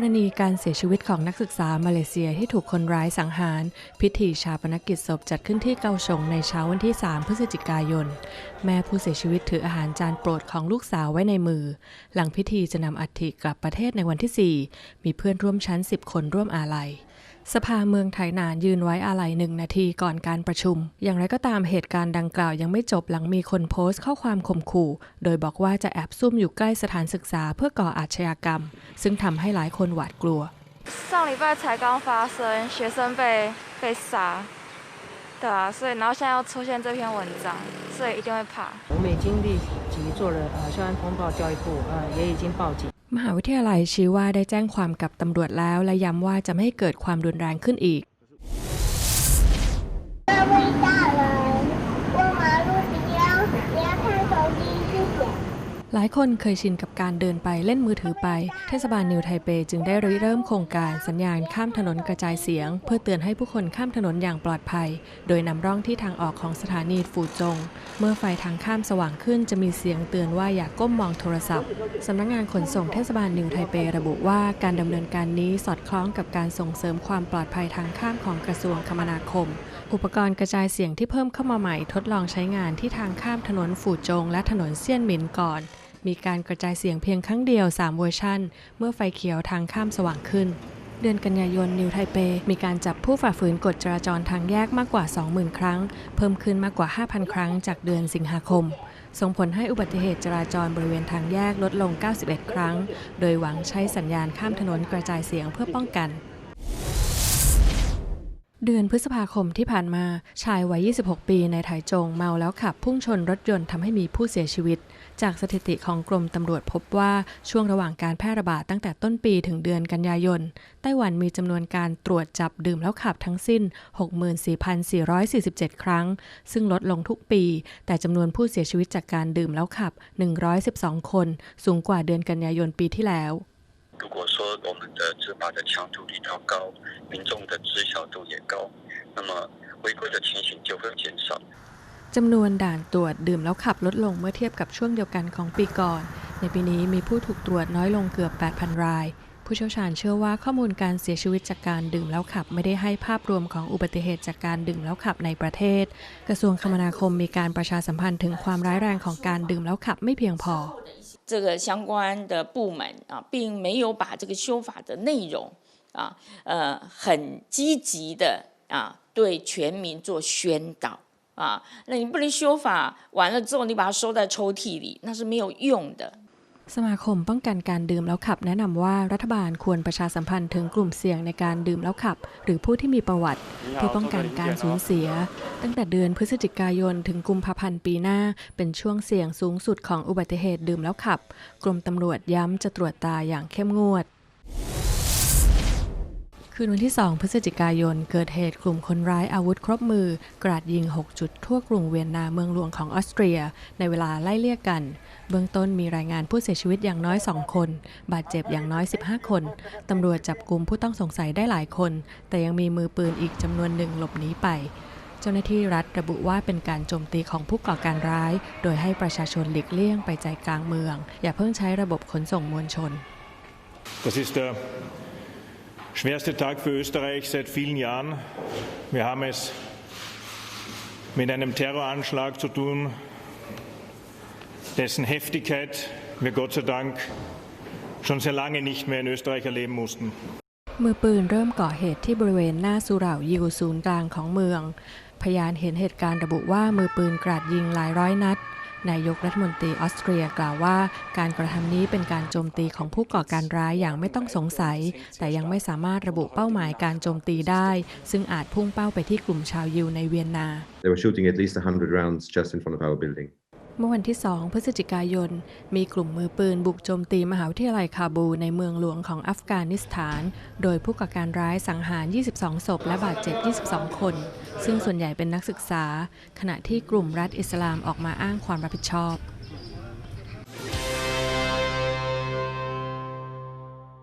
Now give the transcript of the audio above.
กรณีการเสียชีวิตของนักศึกษามาเลเซียที่ถูกคนร้ายสังหาร พิธีชาปนกิจศพจัดขึ้นที่เกาสงในเช้าวันที่ 3 พฤศจิกายน แม่ผู้เสียชีวิตถืออาหารจานโปรดของลูกสาวไว้ในมือ หลังพิธีจะนำอัฐิกลับประเทศในวันที่ 4 มีเพื่อนร่วมชั้น 10 คนร่วมอาลัย สภาเมืองไถหนานยืนไว้อาลัยหนึ่งนาทีก่อนการประชุม อย่างไรก็ตามเหตุการณ์ดังกล่าวยังไม่จบหลังมีคนโพสต์ข้อความข่มขู่ โดยบอกว่าจะแอบซุ่มอยู่ใกล้สถานศึกษาเพื่อก่ออาชญากรรม ซึ่งทำให้หลายคนหวาดกลัว 上礼拜才刚发生，学生被被杀，对啊，所以然后现在又出现这篇文章，所以一定会怕。我们已经立即做了呃校安通报教育部，呃也已经报警。 มหาวิทยาลัยชี้ว่าได้แจ้งความกับตำรวจแล้ว และย้ำว่าจะไม่ให้เกิดความรุนแรงขึ้นอีก หลายคนเคยชินกับการเดินไปเล่นมือถือไป เทศบาลนิวไทเปจึงได้ริเริ่มโครงการสัญญาณข้ามถนนกระจายเสียง เพื่อเตือนให้ผู้คนข้ามถนนอย่างปลอดภัย โดยนำร่องที่ทางออกของสถานีฟูจง เมื่อไฟทางข้ามสว่างขึ้นจะมีเสียงเตือนว่าอย่ากก้มมองโทรศัพท์สำนักงานขนส่งเทศบาลนิวไทเประบุว่าการดำเนินการนี้สอดคล้องกับการส่งเสริมความปลอดภัยทางข้ามของกระทรวงคมนาคม อุปกรณ์กระจายเสียงที่เพิ่มเข้ามาใหม่ทดลองใช้งานที่ทางข้ามถนนฝูจง และถนนเซียนหมินก่อน มีการกระจายเสียงเพียงครั้งเดียว 3 เวอร์ชันเมื่อไฟเขียวทางข้ามสว่างขึ้น เดือนกันยายนนิวไทเป มีการจับผู้ฝ่าฝืนกฎจราจรทางแยกมากกว่า 20,000 ครั้ง เพิ่มขึ้นมากกว่า 5,000 ครั้งจากเดือนสิงหาคม ส่งผลให้อุบัติเหตุจราจรบริเวณทางแยกลดลง 91 ครั้ง โดยหวังใช้สัญญาณข้ามถนนกระจายเสียงเพื่อป้องกัน เดือนพฤษภาคมที่ผ่านมาชายวัย 26 ปีในไถจงเมาแล้วขับพุ่งชนรถยนต์ทำให้มีผู้เสียชีวิต จากสถิติของกรมตำรวจพบว่าช่วงระหว่างการแพร่ระบาดตั้งแต่ต้นปีถึงเดือนกันยายน ไต้หวันมีจำนวนการตรวจจับดื่มแล้วขับทั้งสิ้น 64,447 ครั้ง ซึ่งลดลงทุกปี แต่จำนวนผู้เสียชีวิตจากการดื่มแล้วขับ 112 คน สูงกว่าเดือนกันยายนปีที่แล้ว 如果说我们的执法的强度力道高，民众的知晓度也高，那么违规的情形就会减少。 จำนวนด่านตรวจดื่มแล้วขับลดลงเมื่อเทียบกับช่วงเดียวกันของปีก่อน ในปีนี้มีผู้ถูกตรวจน้อยลงเกือบ 8,000 ราย ผู้เชี่ยวชาญเชื่อว่าข้อมูลการเสียชีวิตจากการดื่มแล้วขับ ไม่ได้ให้ภาพรวมของอุบัติเหตุจากการดื่มแล้วขับในประเทศ กระทรวงคมนาคมมีการประชาสัมพันธ์ถึงความร้ายแรงของการดื่มแล้วขับไม่เพียงพอ 这个相关的部门啊，并没有把这个修法的内容啊，呃，很积极的啊，对全民做宣导啊。那你不能修法完了之后，你把它收在抽屉里，那是没有用的。 สมาคมป้องกันการดื่มแล้วขับ แนะนำว่ารัฐบาลควรประชาสัมพันธ์ถึงกลุ่มเสี่ยงในการดื่มแล้วขับ หรือผู้ที่มีประวัติเพื่อป้องกันการสูญเสีย ตั้งแต่เดือนพฤศจิกายนถึงกุมภาพันธ์ปีหน้า เป็นช่วงเสี่ยงสูงสุดของอุบัติเหตุดื่มแล้วขับ กรมตำรวจย้ำจะตรวจตาอย่างเข้มงวด คืนวันที่ 2 พฤศจิกายน เกิดเหตุกลุ่มคนร้ายอาวุธครบมือ กราดยิง 6 จุดทั่วกรุงเวียนนาเมืองหลวงของออสเตรีย ในเวลาไล่เลี่ยกัน เบื้องต้นมีรายงานผู้เสียชีวิตอย่างน้อย 2 คน บาดเจ็บอย่างน้อย 15 คน ตำรวจจับกลุ่มผู้ต้องสงสัยได้หลายคน แต่ยังมีมือปืนอีกจำนวนหนึ่งหลบหนีไป เจ้าหน้าที่รัฐระบุว่าเป็นการโจมตีของผู้ก่อการร้าย โดยให้ประชาชนหลีกเลี่ยงไปใจกลางเมือง อย่าเพิ่งใช้ระบบขนส่งมวลชน Das ist der schwerste Tag für Österreich seit vielen Jahren. Wir haben es mit einem Terroranschlag zu tun, dessen Heftigkeit wir Gott sei Dank schon sehr lange nicht mehr in Österreich erleben mussten. มือปืนเริ่มก่อเหตุที่บริเวณหน้าสุเหร่ายิวศูนย์กลางของเมือง พยานเห็นเหตุการณ์ระบุว่ามือปืนกราดยิงหลายร้อยนัด นายกรัฐมนตรีออสเตรียกล่าวว่า การกระทำนี้เป็นการโจมตีของผู้ก่อการร้ายอย่างไม่ต้องสงสัย แต่ยังไม่สามารถระบุเป้าหมายการโจมตีได้ ซึ่งอาจพุ่งเป้าไปที่กลุ่มชาวยิวในเวียนนา They were shooting at least 100 rounds just in front of our building. เมื่อวันที่ 2 พฤศจิกายน มีกลุ่มมือปืนบุกโจมตีมหาวิทยาลัยคาบูในเมืองหลวงของอัฟกานิสถาน โดยผู้ก่อการร้ายสังหาร 22 ศพและบาดเจ็บ 22 คน ซึ่งส่วนใหญ่เป็นนักศึกษา ขณะที่กลุ่มรัฐอิสลามออกมาอ้างความรับผิดชอบ